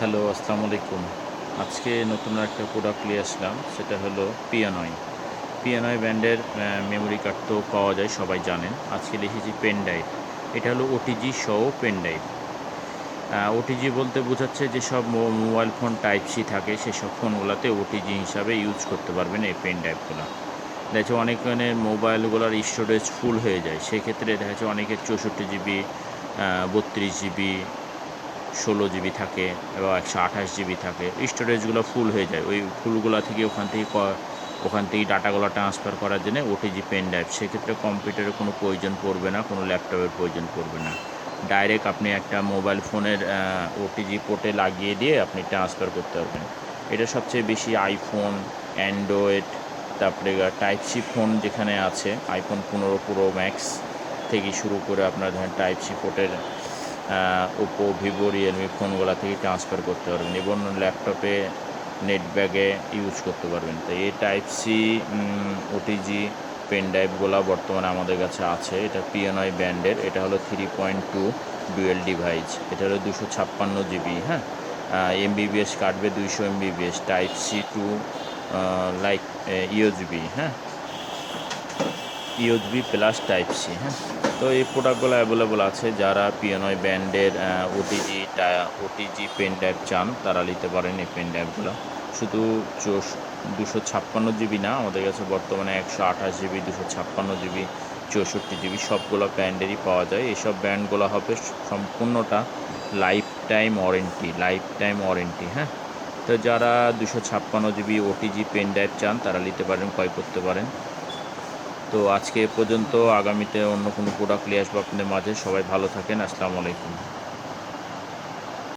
Hello, আসসালামু আলাইকুম। আজকে নতুন একটা প্রোডাক্ট নিয়ে আসলাম, সেটা হলো পিয়ানয় পিয়ানয় ব্র্যান্ডের মেমোরি কার্ড তো পাওয়া যায়, সবাই জানেন। আজকে লিখেছি পেন ড্রাইভ এটা হলো ওটিজি সহ পেন ড্রাইভ ওটিজি বলতে বোঝাচ্ছে যেসব মো- মোবাইল ফোন টাইপ সি থাকে সেসব ফোনগুলোতে ওটিজি হিসাবে ইউজ করতে পারবেন এই পেন ড্রাইভগুলো দেখা যাচ্ছে অনেক মোবাইলগুলোর স্টোরেজ ফুল হয়ে যায়। সেক্ষেত্রে দেখা যাচ্ছে অনেকের চৌষট্টি জিবি বত্রিশ জিবি ষোলো জিবি থাকে এবং একশো আঠাশ জিবি থাকে। স্টোরেজগুলো ফুল হয়ে যায়। ওই ফুলগুলো থেকে ওখান থেকে ওখান থেকে ডাটাগুলো ট্রান্সফার করার জন্য ওটিজি পেন ড্রাইভ সেক্ষেত্রে কম্পিউটারের কোনো প্রয়োজন পড়বে না, কোনো ল্যাপটপের প্রয়োজন পড়বে না। ডাইরেক্ট আপনি একটা মোবাইল ফোনের ওটিজি পোর্টে লাগিয়ে দিয়ে আপনি ট্রান্সফার করতে পারবেন। এটা সবচেয়ে বেশি আইফোন অ্যান্ড্রয়েড তারপরে টাইপ সি ফোন যেখানে আছে আইফোন পনেরো প্রো ম্যাক্স থেকে শুরু করে আপনার ধরেন টাইপ সি পোর্টের ওপো ভিভো রিয়েলমি ফোনগুলো থেকে ট্রান্সফার করতে পারবেন এবং ল্যাপটপে নেট ব্যাগে ইউজ করতে পারবেন। তো এই টাইপ সি ওটিজি পেন ড্রাইভগুলো বর্তমানে আমাদের কাছে আছে। এটা পিএনআই ব্র্যান্ডের এটা হলো three point two dual device এটা হলো দুশো ছাপ্পান্ন জিবি হ্যাঁ? এমবিবিএস কাটবে দুইশো MBBS type C to like USB হ্যাঁ? ইউএসবি প্লাস টাইপ সি হ্যাঁ? তো এই প্রোডাক্টগুলো অ্যাভেলেবল আছে, যারা পিএনআই ব্র্যান্ডের ওটিজি ওটিজি পেন ড্রাইভ চান, তারা নিতে পারেন এই পেন ড্রাইভগুলো শুধু দুশো ছাপ্পান্ন জিবি না, আমাদের কাছে বর্তমানে একশো আঠাশ জিবি দুশো ছাপ্পান্ন জিবি চৌষট্টি জিবি সবগুলো ব্র্যান্ডেরই পাওয়া যায়। এইসব ব্র্যান্ডগুলো হবে সম্পূর্ণটা lifetime warranty lifetime warranty হ্যাঁ? তো যারা দুশো ছাপ্পান্ন জিবি ওটিজি পেন ড্রাইভ চান, তারা নিতে পারেন, ক্রয় করতে পারেন। তো আজকে এ পর্যন্ত আগামীতে অন্য কোনো প্রোডাক্ট নিয়ে আসব আপনাদের মাঝে। সবাই ভালো থাকেন। আসসালামু আলাইকুম।